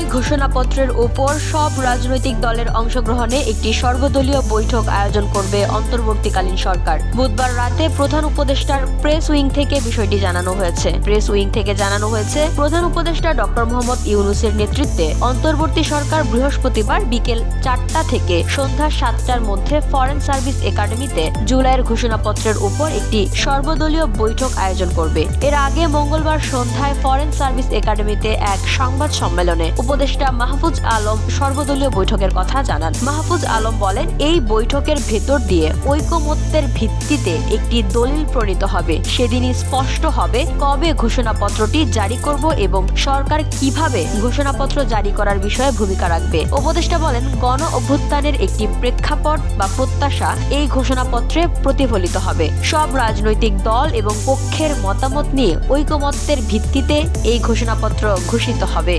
জুলাই ঘোষণাপত্রের উপর সব রাজনৈতিক দলের অংশগ্রহণে একটি সর্বদলীয় বৈঠক আয়োজন করবে অন্তর্বর্তীকালীন সরকার। বুধবার রাতে প্রধান উপদেষ্টার প্রেস উইং থেকে বিষয়টি জানানো হয়েছে। প্রেস উইং থেকে জানানো হয়েছে, প্রধান উপদেষ্টা ডক্টর মোহাম্মদ ইউনুসের নেতৃত্বে অন্তর্বর্তী সরকার বৃহস্পতিবার বিকেল চারটা থেকে সন্ধ্যা সাতটার মধ্যে ফরেন সার্ভিস একাডেমিতে জুলাইয়ের ঘোষণাপত্রের উপর একটি সর্বদলীয় বৈঠক আয়োজন করবে। এর আগে মঙ্গলবার সন্ধ্যায় ফরেন সার্ভিস একাডেমিতে এক সংবাদ সম্মেলনে উপদেষ্টা মাহফুজ আলম সর্বদলীয় বৈঠকের কথা জানান। মাহফুজ আলম বলেন, এই বৈঠকের ভেতর দিয়ে ঐকমত্যের ভিত্তিতে একটি দলিল প্রণীত হবে। সেদিনই স্পষ্ট হবে কবে ঘোষণাপত্রটি জারি করব এবং সরকার কীভাবে ঘোষণাপত্র জারি করার বিষয়ে ভূমিকা রাখবে। উপদেষ্টা বলেন, গণ অভ্যুত্থানের একটি প্রেক্ষাপট বা প্রত্যাশা এই ঘোষণাপত্রে প্রতিফলিত হবে। সব রাজনৈতিক দল এবং পক্ষের মতামত নিয়ে ঐকমত্যের ভিত্তিতে এই ঘোষণাপত্র ঘোষিত হবে।